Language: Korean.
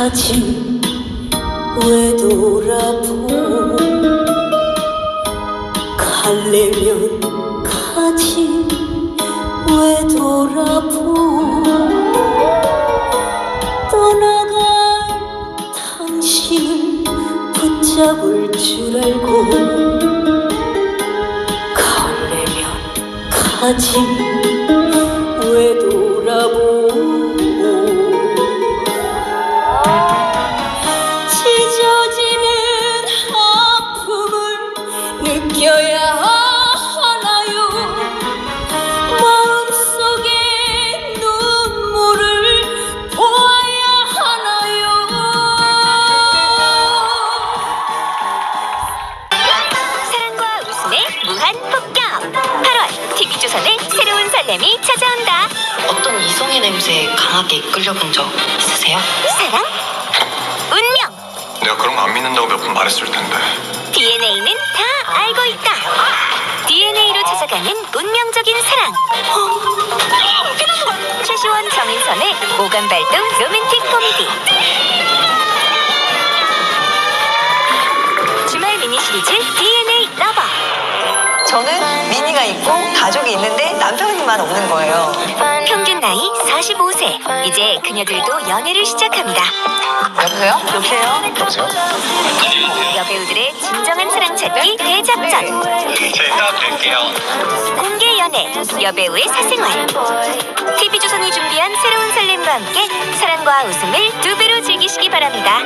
가지 왜 돌아보 갈래면 가지 왜 돌아보 떠나갈 당신을 붙잡을 줄 알고 갈래면 가지 느껴야 하나요? 마음속에 눈물을 보아야 하나요? 사랑과 웃음의 무한 폭격. 8월 TV조선의 새로운 설렘이 찾아온다. 어떤 이성의 냄새에 강하게 이끌려본 적 있으세요? 사랑? 운명. 내가 그런 거 안 믿는다고 몇 번 말했을 텐데. DNA는 다 찾아가는 운명적인 사랑. 최시원 정인선의 오감 발동 로맨틱 코미디. 주말 미니 시리즈 DNA 러버. 저는 미니가 있고 가족이 있는데 남편이만 없는 거예요. 나이 45세. 이제 그녀들도 연애를 시작합니다. 여보세요? 여보세요? 여배우들의 진정한 사랑 찾기 대작전. 제가 드릴게요. 공개 연애 여배우의 사생활. TV조선이 준비한 새로운 설렘과 함께 사랑과 웃음을 두 배로 즐기시기 바랍니다